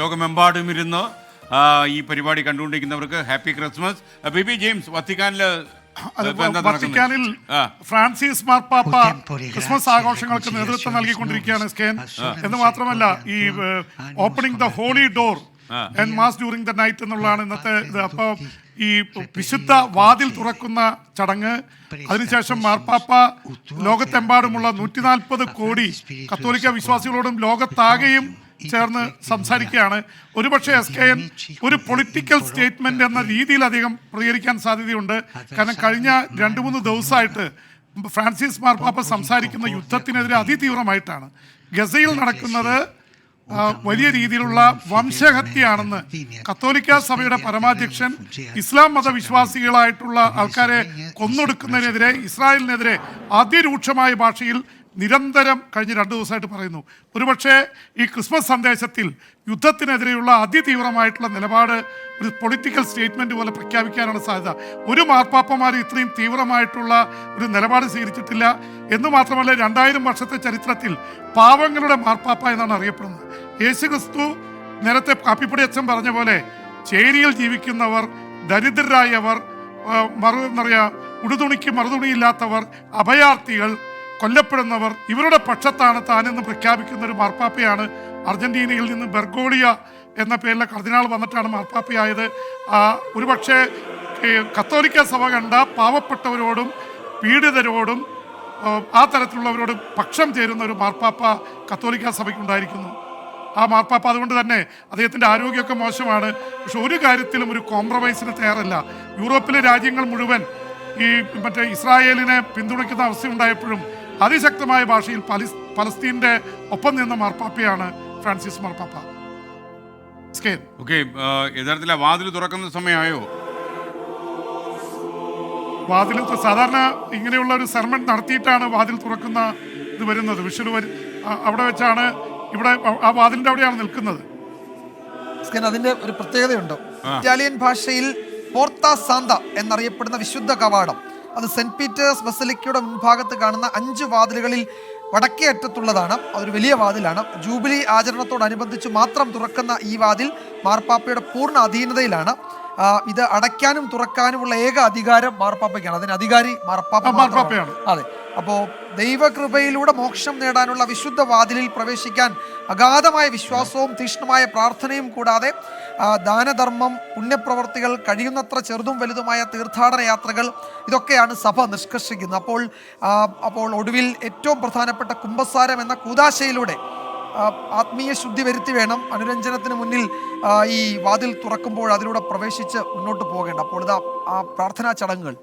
ലോകമെമ്പാടും ഇരുന്ന് ഈ പരിപാടി കണ്ടുകൊണ്ടിരിക്കുന്നവർക്ക് ഹാപ്പി ക്രിസ്മസ്. ബിബി ജെയിംസ് വത്തിക്കാനിൽ? വത്തിക്കാനിൽ ഫ്രാൻസിസ് മാർപ്പാപ്പ ക്രിസ്മസ് ആഘോഷങ്ങൾക്ക് നേതൃത്വം നൽകിക്കൊണ്ടിരിക്കുകയാണ് സ്കേൻ. എന്ന് മാത്രമല്ല ഈ opening the holy door and mass during the night എന്നുള്ളതാണ് ഇന്നത്തെ ഇത്. അപ്പോൾ ഈ വിശുദ്ധ വാതിൽ തുറക്കുന്ന ചടങ്ങ്. അതിനുശേഷം മാർപ്പാപ്പ ലോകത്തെമ്പാടുമുള്ള നൂറ്റി നാൽപ്പത് കോടി കത്തോലിക്ക വിശ്വാസികളോടും ലോകത്താകെയും ചേർന്ന് സംസാരിക്കുകയാണ്. ഒരുപക്ഷെ എസ് കെ എൻ ഒരു പൊളിറ്റിക്കൽ സ്റ്റേറ്റ്മെന്റ് എന്ന രീതിയിൽ അധികം പ്രതികരിക്കാൻ സാധ്യതയുണ്ട്. കാരണം കഴിഞ്ഞ രണ്ട് മൂന്ന് ദിവസമായിട്ട് ഫ്രാൻസിസ് മാർപ്പാപ്പ സംസാരിക്കുന്ന യുദ്ധത്തിനെതിരെ അതിതീവ്രമായിട്ടാണ്. ഗസയിൽ നടക്കുന്നത് വലിയ രീതിയിലുള്ള വംശഹത്യയാണെന്ന് കത്തോലിക്ക സഭയുടെ പരമാധ്യക്ഷൻ ഇസ്ലാം മതവിശ്വാസികളായിട്ടുള്ള ആൾക്കാരെ കൊന്നൊടുക്കുന്നതിനെതിരെ ഇസ്രായേലിനെതിരെ അതിരൂക്ഷമായ ഭാഷയിൽ നിരന്തരം കഴിഞ്ഞ രണ്ട് ദിവസമായിട്ട് പറയുന്നു. ഒരുപക്ഷെ ഈ ക്രിസ്മസ് സന്ദേശത്തിൽ യുദ്ധത്തിനെതിരെയുള്ള അതിതീവ്രമായിട്ടുള്ള നിലപാട് ഒരു പൊളിറ്റിക്കൽ സ്റ്റേറ്റ്മെന്റ് പോലെ പ്രഖ്യാപിക്കാനാണ് സാധ്യത. ഒരു മാർപ്പാപ്പമാർ ഇത്രയും തീവ്രമായിട്ടുള്ള ഒരു നിലപാട് സ്വീകരിച്ചിട്ടില്ല എന്ന് മാത്രമല്ല രണ്ടായിരം വർഷത്തെ ചരിത്രത്തിൽ പാവങ്ങളുടെ മാർപ്പാപ്പ എന്നാണ് അറിയപ്പെടുന്നത്. യേശു ക്രിസ്തു നേരത്തെ കാപ്പിപ്പൊടി അച്ഛൻ പറഞ്ഞ പോലെ ചേരിയിൽ ജീവിക്കുന്നവർ ദരിദ്രരായവർ മറു എന്താ പറയുക ഉടുതുണിക്ക് മറുതുണിയില്ലാത്തവർ അഭയാർത്ഥികൾ കൊല്ലപ്പെടുന്നവർ ഇവരുടെ പക്ഷത്താണ് താനെന്ന് പ്രഖ്യാപിക്കുന്ന ഒരു മാർപ്പാപ്പയാണ് അർജന്റീനയിൽ നിന്ന് ബെർഗോളിയ എന്ന പേരിലെ കർദിനാൾ വന്നിട്ടാണ് മാർപ്പാപ്പയായത്. ഒരുപക്ഷെ കത്തോലിക്ക സഭ കണ്ട പാവപ്പെട്ടവരോടും പീഡിതരോടും ആ തരത്തിലുള്ളവരോട് പക്ഷം ചേരുന്ന ഒരു മാർപ്പാപ്പ കത്തോലിക്ക സഭയ്ക്കുണ്ടായിരിക്കുന്നു. ആ മാർപ്പാപ്പ അതുകൊണ്ട് തന്നെ അദ്ദേഹത്തിന്റെ ആരോഗ്യമൊക്കെ മോശമാണ്. പക്ഷെ ഒരു കാര്യത്തിലും ഒരു കോംപ്രമൈസിന് തയ്യാറല്ല. യൂറോപ്പിലെ രാജ്യങ്ങൾ മുഴുവൻ ഈ മറ്റേ ഇസ്രായേലിനെ പിന്തുണയ്ക്കുന്ന അവസ്ഥയുണ്ടായപ്പോഴും അതിശക്തമായ ഭാഷയിൽ പലിസ് പലസ്തീന്റെ ഒപ്പം നിന്ന മാർപ്പാപ്പയാണ് ഫ്രാൻസിസ് മാർപ്പാപ്പ ഓക്കെ യഥാർത്ഥത്തിൽ വാതിൽ തുറക്കുന്ന സമയമായോ? വാതിൽ സാധാരണ ഇങ്ങനെയുള്ള ഒരു സെർമൺ നടത്തിയിട്ടാണ് വാതിൽ തുറക്കുന്ന ഇത് വരുന്നത്. വിഷു വരും അവിടെ വെച്ചാണ് ഇവിടെ ആ വാതിലിന്റെ അവിടെയാണ് നിൽക്കുന്നത്. അതിന്റെ ഒരു പ്രത്യേകതയുണ്ട്. ഇറ്റാലിയൻ ഭാഷയിൽ പോർത്ത സാന്ത എന്നറിയപ്പെടുന്ന വിശുദ്ധ കവാടം. അത് സെന്റ് പീറ്റേഴ്സ് ബസലിക്കയുടെ മുൻഭാഗത്ത് കാണുന്ന അഞ്ച് വാതിലുകളിൽ വടക്കേ അറ്റത്തുള്ളതാണ്. അതൊരു വലിയ വാതിലാണ്. ജൂബിലി ആചരണത്തോടനുബന്ധിച്ച് മാത്രം തുറക്കുന്ന ഈ വാതിൽ മാർപ്പാപ്പയുടെ പൂർണ അധീനതയിലാണ്. ഇത് അടയ്ക്കാനും തുറക്കാനുമുള്ള ഏക അധികാരം മാർപ്പാപ്പയ്ക്കാണ്. അതിന് അധികാരി മാർപ്പാപ്പാണ് മാർപ്പാപ്പയാണ്. അതെ. അപ്പോൾ ദൈവകൃപയിലൂടെ മോക്ഷം നേടാനുള്ള വിശുദ്ധ വാതിലിൽ പ്രവേശിക്കാൻ അഗാധമായ വിശ്വാസവും തീഷ്ണമായ പ്രാർത്ഥനയും കൂടാതെ ദാനധർമ്മം പുണ്യപ്രവർത്തികൾ കഴിയുന്നത്ര ചെറുതും വലുതുമായ തീർത്ഥാടന യാത്രകൾ ഇതൊക്കെയാണ് സഭ നിഷ്കർഷിക്കുന്നത്. അപ്പോൾ അപ്പോൾ ഒടുവിൽ ഏറ്റവും പ്രധാനപ്പെട്ട കുംഭസാരം എന്ന കൂതാശയിലൂടെ ആത്മീയ ശുദ്ധി വരുത്തി വേണം. അനുരഞ്ജനത്തിന് മുന്നിൽ ഈ വാതിൽ തുറക്കുമ്പോൾ അതിലൂടെ പ്രവേശിച്ച് മുന്നോട്ട് പോകേണ്ട. അപ്പോൾ ഇതാ ആ പ്രാർത്ഥനാ ചടങ്ങുകൾ.